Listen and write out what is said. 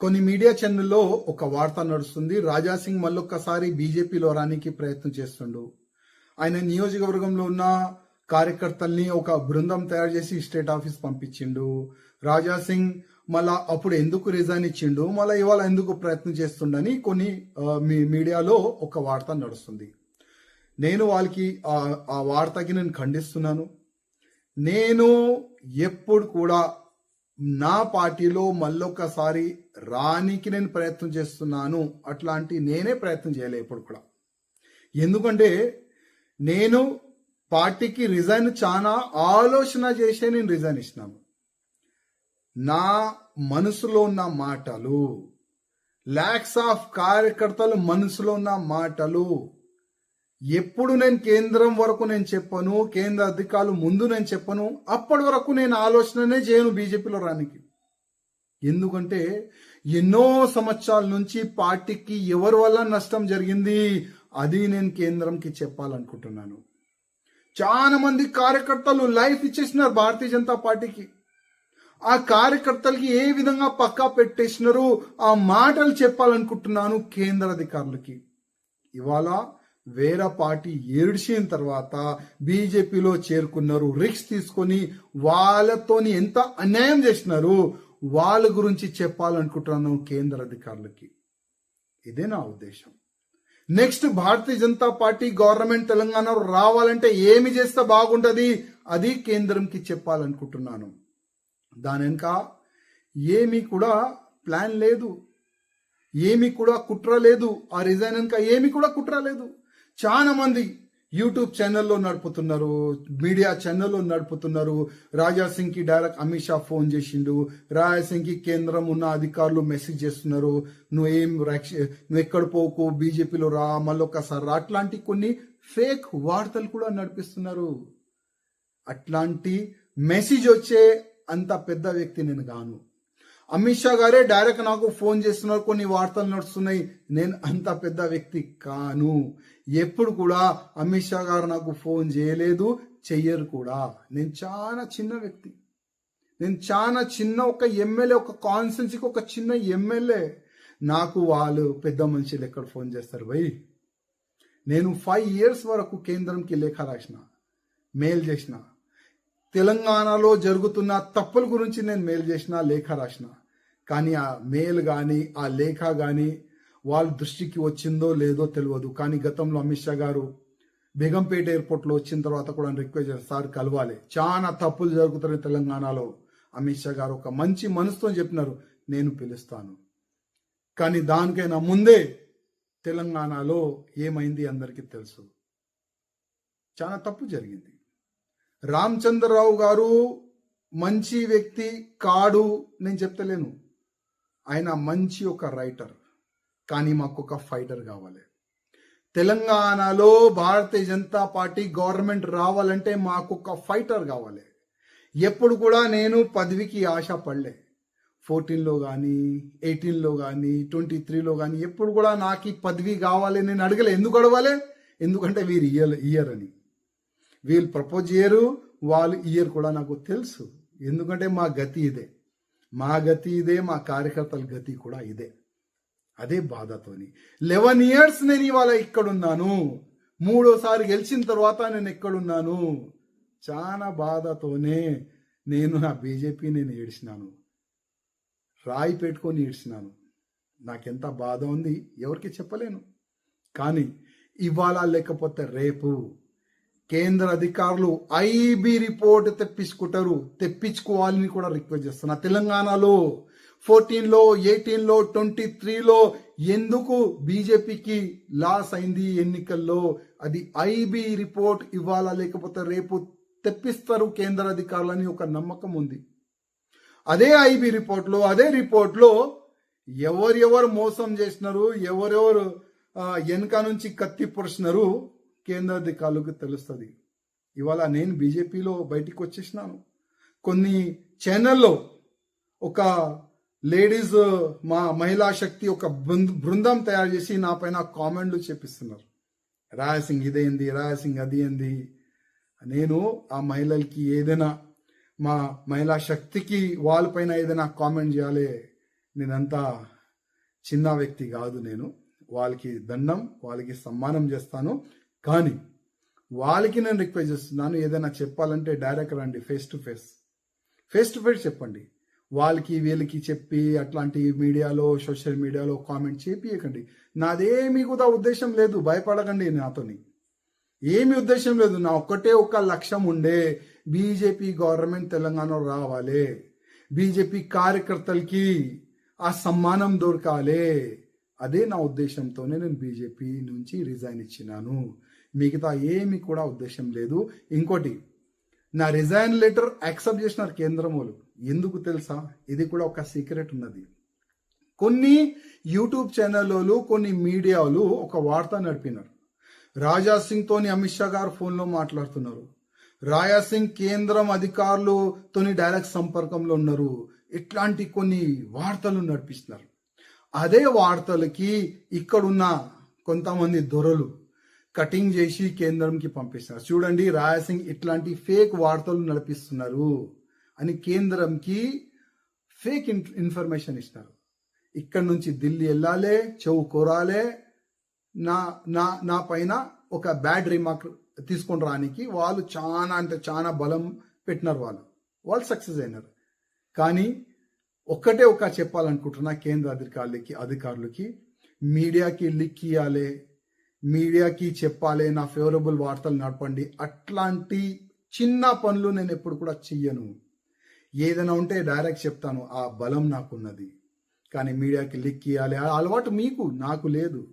కొన్ని మీడియా ఛానల్లో ఒక వార్త నడుస్తుంది. రాజా సింగ్ మళ్ళొక్కసారి బీజేపీలో రానికి ప్రయత్నం చేస్తుండు. ఆయన నియోజకవర్గంలో ఉన్న కార్యకర్తల్ని ఒక బృందం తయారు చేసి స్టేట్ ఆఫీస్ పంపించిండు. రాజా సింగ్ మళ్ళా అప్పుడు ఎందుకు రిజైన్ ఇచ్చిండు? మళ్ళీ ఇవాళ ఎందుకు ప్రయత్నం చేస్తుండని కొన్ని మీ మీడియాలో ఒక వార్త నడుస్తుంది. నేను వాళ్ళకి ఆ వార్తకి నేను ఖండిస్తున్నాను. నేను ఎప్పుడు కూడా నా పార్టీలో మళ్ళొక్కసారి రానికి నేను ప్రయత్నం చేస్తున్నాను అట్లాంటి నేనే ప్రయత్నం చేయలే ఇప్పుడు కూడా. ఎందుకంటే నేను పార్టీకి రిజైన్ చాలా ఆలోచన చేసే నేను రిజైన్ ఇచ్చినాను. నా మనసులో ఉన్న మాటలు ల్యాక్స్ ఆఫ్ కార్యకర్తలు మనసులో ఉన్న మాటలు ఎప్పుడు నేను కేంద్రం వరకు నేను చెప్పను కేంద్ర అధికారులు ముందు నేను చెప్పను అప్పటి వరకు నేను ఆలోచననే చేయను బీజేపీలో రానికి. ఎందుకంటే ఎన్నో సంవత్సరాల నుంచి పార్టీకి ఎవరి వల్ల నష్టం జరిగింది అది నేను కేంద్రంకి చెప్పాలనుకుంటున్నాను. చాలా మంది కార్యకర్తలు లైఫ్ ఇచ్చేసినారు భారతీయ జనతా పార్టీకి. ఆ కార్యకర్తలకి ఏ విధంగా పక్కా పెట్టేసినారు ఆ మాటలు చెప్పాలనుకుంటున్నాను కేంద్ర అధికారులకి. ఇవాళ వేరే పార్టీ ఏడ్చిన తర్వాత బీజేపీలో చేరుకున్నారు. రిక్స్ తీసుకొని వాళ్ళతోని ఎంత అన్యాయం చేసినారు వాళ్ళ గురించి చెప్పాలనుకుంటున్నాను కేంద్ర అధికారులకి. ఇదే నా ఉద్దేశం. నెక్స్ట్ భారతీయ జనతా పార్టీ గవర్నమెంట్ తెలంగాణలో రావాలంటే ఏమి చేస్తే బాగుంటుంది అది కేంద్రంకి చెప్పాలనుకుంటున్నాను. దాని వెనుక ఏమీ కూడా ప్లాన్ లేదు. ఏమీ కూడా కుట్ర లేదు. ఆ రిజైన్ వెనుక ఏమీ కూడా కుట్ర లేదు. చాలా మంది యూట్యూబ్ ఛానల్లో నడుపుతున్నారు మీడియా ఛానల్లో నడుపుతున్నారు. రాజాసింగ్కి డైరెక్ట్ అమిత్ షా ఫోన్ చేసిండు. రాజా కి కేంద్రం ఉన్న అధికారులు మెసేజ్ చేస్తున్నారు. నువ్వు ఏం రక్ష- నువ్వు ఎక్కడ పోకు? బీజేపీలో రా మళ్ళొక్కసారి రా. అట్లాంటి కొన్ని ఫేక్ వార్తలు కూడా నడిపిస్తున్నారు. అట్లాంటి మెసేజ్ వచ్చే అంత పెద్ద వ్యక్తి నేను గాను అమిత్ షా గారే డైరెక్ట్ నాకు ఫోన్ చేస్తున్నారు కొన్ని వార్తలు నడుస్తున్నాయి. నేను అంత పెద్ద వ్యక్తి కాను. ఎప్పుడు కూడా అమిత్ షా గారు నాకు ఫోన్ చేయలేదు చెయ్యరు కూడా. నేను చాలా చిన్న వ్యక్తి. నేను చాలా చిన్న ఒక ఎమ్మెల్యే ఒక కాన్స్టిట్యున్సీకి ఒక చిన్న ఎమ్మెల్యే. నాకు వాళ్ళు పెద్ద మనుషులు ఎక్కడ ఫోన్ చేస్తారు భయ్ నేను ఫైవ్ ఇయర్స్ వరకు కేంద్రంకి లేఖ రాసిన మెయిల్ చేసిన. తెలంగాణలో జరుగుతున్న తప్పుల గురించి నేను మెయిల్ చేసిన లేఖ రాసిన. కానీ ఆ మెయిల్ కానీ ఆ లేఖ కానీ వాళ్ళ దృష్టికి వచ్చిందో లేదో తెలియదు. కానీ గతంలో అమిత్ షా గారు బేగంపేట ఎయిర్పోర్ట్లో వచ్చిన తర్వాత కూడా రిక్వెస్ట్ చేశారు సార్ కలవాలి. చాలా తప్పులు జరుగుతున్నాయి తెలంగాణలో. అమిత్ షా గారు ఒక మంచి మనసుతో చెప్పినారు నేను పిలుస్తాను. కానీ దానికైనా ముందే తెలంగాణలో ఏమైంది అందరికీ తెలుసు. చాలా తప్పు జరిగింది. రామచంద్రరావు గారు మంచి వ్యక్తి కాడు నేను చెప్తలేను. ఆయన మంచి ఒక రైటర్ కానీ మాకు ఒక ఫైటర్ కావాలి. తెలంగాణలో భారతీయ జనతా పార్టీ గవర్నమెంట్ రావాలంటే మాకు ఒక ఫైటర్ కావాలి. ఎప్పుడు కూడా నేను పదవికి ఆశ పడలే ఫోర్టీన్లో కానీ ఎయిటీన్లో కానీ ట్వంటీ త్రీలో కానీ ఎప్పుడు కూడా నాకు ఈ పదవి కావాలి నేను అడగలే. ఎందుకు అడవాలి? ఎందుకంటే వీరు ఇయ్యర్ ఇయ్యరని. అని వీళ్ళు ప్రపోజ్ చేయరు వాళ్ళు ఇయర్ కూడా నాకు తెలుసు. ఎందుకంటే మా గతి ఇదే. మా గతి ఇదే మా కార్యకర్తల గతి కూడా ఇదే. అదే బాధతోని. లెవెన్ ఇయర్స్ నేను ఇవాళ ఇక్కడున్నాను. మూడోసారి గెలిచిన తర్వాత నేను ఎక్కడున్నాను. చాలా బాధతోనే నేను నా బీజేపీ నేను ఏడ్చినాను. రాయి పెట్టుకొని ఏడ్చినాను. నాకెంత బాధ ఉంది ఎవరికి చెప్పలేను. కానీ ఇవాళ లేకపోతే రేపు కేంద్ర అధికారులు ఐబీ రిపోర్ట్ తెప్పించుకుంటారు. తెప్పించుకోవాలని కూడా రిక్వెస్ట్ చేస్తున్నా. తెలంగాణలో ఫోర్టీన్లో ఎయిటీన్లో ట్వంటీ త్రీలో ఎందుకు బీజేపీకి లాస్ అయింది ఎన్నికల్లో? అది ఐబీ రిపోర్ట్ ఇవ్వాలా లేకపోతే రేపు తెప్పిస్తారు కేంద్ర అధికారులని ఒక నమ్మకం ఉంది. అదే ఐబీ రిపోర్ట్లో అదే రిపోర్ట్లో ఎవరెవరు మోసం చేసినారు ఎవరెవరు వెనక నుంచి కత్తి పొడిచినారు కేంద్ర తెలుస్తుంది. ఇవాళ నేను బీజేపీలో బయటికి వచ్చేసినాను. కొన్ని ఛానల్లో ఒక లేడీస్ మా మహిళా శక్తి ఒక బృంద- బృందం తయారు చేసి నా పైన కామెంట్లు చెప్పిస్తున్నారు రాయసింగ్ ఇదేంది రాయసింగ్ అది ఏంది? నేను ఆ మహిళలకి ఏదైనా మా మహిళా శక్తికి వాళ్ళపైన ఏదైనా కామెంట్ చేయాలి నేనంతా చిన్న వ్యక్తి కాదు నేను. వాళ్ళకి దండం వాళ్ళకి సమ్మానం చేస్తాను. కానీ వాళ్ళకి నేను రిక్వెస్ట్ చేస్తున్నాను ఏదైనా చెప్పాలంటే డైరెక్ట్ రండి face to face face to face చెప్పండి. వాళ్ళకి వీళ్ళకి చెప్పి అట్లాంటి మీడియాలో సోషల్ మీడియాలో కామెంట్ చేపియకండి. నాదేమీ కూడా ఉద్దేశం లేదు భయపడకండి నాతోని. ఏమి ఉద్దేశం లేదు నా ఒక్కటే ఒక్క లక్ష్యం ఉండే బీజేపీ గవర్నమెంట్ తెలంగాణలో రావాలి. బీజేపీ కార్యకర్తలకి ఆ సమ్మానం దొరకాలి. అదే నా ఉద్దేశంతోనే నేను బీజేపీ నుంచి రిజైన్ ఇచ్చినాను. మిగతా ఏమి కూడా ఉద్దేశం లేదు. ఇంకోటి నా రిజైన్ లెటర్ యాక్సెప్ట్ చేసినారు కేంద్రం వాళ్ళు. ఎందుకు తెలుసా? ఇది కూడా ఒక సీక్రెట్ ఉన్నది. కొన్ని యూట్యూబ్ ఛానల్లో కొన్ని మీడియాలు ఒక వార్త నడిపినారు. రాజా సింగ్ తోని అమిత్ షా గారు ఫోన్లో మాట్లాడుతున్నారు. రాజా సింగ్ కేంద్రం అధికారులతోని డైరెక్ట్ సంపర్కంలో ఉన్నారు. ఇట్లాంటి కొన్ని వార్తలు నడిపిస్తున్నారు. అదే వార్తలకి ఇక్కడున్న కొంతమంది దొరలు కటింగ్ చేసి కేంద్రంకి పంపిస్తున్నారు. చూడండి రాయసింగ్ ఇట్లాంటి ఫేక్ వార్తలు నడిపిస్తున్నారు అని కేంద్రంకి ఫేక్ ఇన్- ఇన్ఫర్మేషన్ ఇస్తారు. ఇక్కడ నుంచి ఢిల్లీ వెళ్ళాలే చెవు కోరాలే నా నా నా పైన ఒక బ్యాడ్ రిమార్క్ తీసుకొని రానికి వాళ్ళు చాలా అంటే చాలా బలం పెట్టినారు వాళ్ళు. వాళ్ళు సక్సెస్ అయినారు. కానీ ఒక్కటే ఒక చెప్పాలనుకుంటున్నా కేంద్ర అధికారులకి అధికారులకి మీడియాకి లిక్ ఇవ్వాలి మీడియాకి చెప్పాలి నా ఫేవరబుల్ వార్తలు నడపండి. అట్లాంటి చిన్న పనులు నేను ఎప్పుడు కూడా చెయ్యను. ఏదైనా ఉంటే డైరెక్ట్ చెప్తాను ఆ బలం నాకున్నది. కానీ మీడియాకి లిక్ ఇవ్వాలి ఆ అలవాటు మీకు నాకు లేదు.